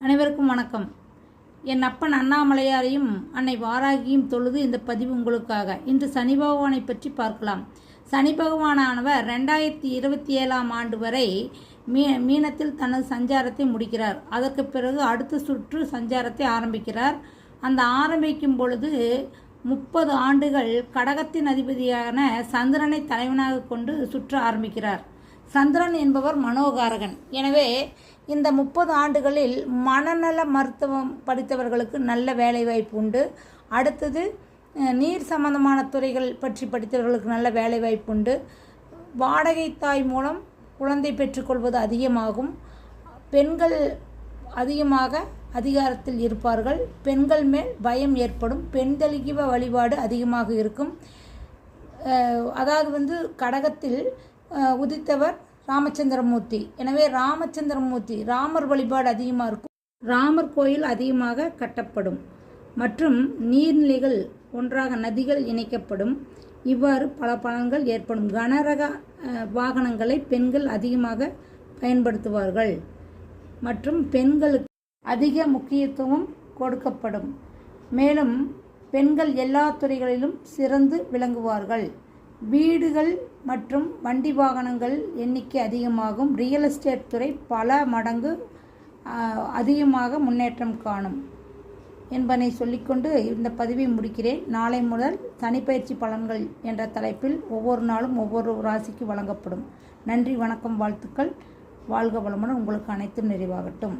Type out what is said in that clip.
அனைவருக்கும் வணக்கம். என் அப்பன் அண்ணாமலையாரையும் அன்னை வாராகியும் தொழுது இந்த பதிவு உங்களுக்காக. இன்று சனி பகவானை பற்றி பார்க்கலாம். சனி பகவானானவர் ரெண்டாயிரத்தி இருபத்தி ஏழாம் ஆண்டு வரை மீ மீனத்தில் தனது சஞ்சாரத்தை முடிக்கிறார். அதற்கு பிறகு அடுத்த சுற்று சஞ்சாரத்தை ஆரம்பிக்கிறார். அந்த ஆரம்பிக்கும் பொழுது முப்பது ஆண்டுகள் கடகத்தின் அதிபதியான சந்திரனை தலைவனாக கொண்டு சுற்ற ஆரம்பிக்கிறார். சந்திரன் என்பவர் மனோகாரகன். எனவே இந்த முப்பது ஆண்டுகளில் மனநல மருத்துவம் படித்தவர்களுக்கு நல்ல வேலைவாய்ப்பு உண்டு. அடுத்தது நீர் சம்பந்தமான துறைகள் பற்றி படித்தவர்களுக்கு நல்ல வேலைவாய்ப்பு உண்டு. வாடகை தாய் மூலம் குழந்தை பெற்றுக்கொள்வது அதிகமாகும். பெண்கள் அதிகமாக அதிகாரத்தில் இருப்பார்கள். பெண்கள் மேல் பயம் ஏற்படும். பெண்தெளிவ வழிபாடு அதிகமாக இருக்கும். அதாவது வந்து கடகத்தில் உதித்தவர் ராமச்சந்திரமூர்த்தி. எனவே ராமச்சந்திரமூர்த்தி ராமர் வழிபாடு அதிகமாக இருக்கும். ராமர் கோயில் அதிகமாக கட்டப்படும். மற்றும் நீர்நிலைகள் ஒன்றாக நதிகள் இணைக்கப்படும். இவ்வாறு பல பலன்கள் ஏற்படும். கனரக வாகனங்களை பெண்கள் அதிகமாக பயன்படுத்துவார்கள். மற்றும் பெண்களுக்கு அதிக முக்கியத்துவம் கொடுக்கப்படும். மேலும் பெண்கள் எல்லா துறைகளிலும் சிறந்து விளங்குவார்கள். வீடுகள் மற்றும் வண்டி வாகனங்கள் எண்ணிக்கை அதிகமாகும். ரியல் எஸ்டேட் துறை பல மடங்கு அதிகமாக முன்னேற்றம் காணும் என்பதை சொல்லிக்கொண்டு இந்த பதிவை முடிக்கிறேன். நாளை முதல் தனிப்பயிற்சி பலன்கள் என்ற தலைப்பில் ஒவ்வொரு நாளும் ஒவ்வொரு ராசிக்கு வழங்கப்படும். நன்றி வணக்கம் வாழ்த்துக்கள். வாழ்க வளமுடன். உங்களுக்கு அனைத்தும் நிறைவாகட்டும்.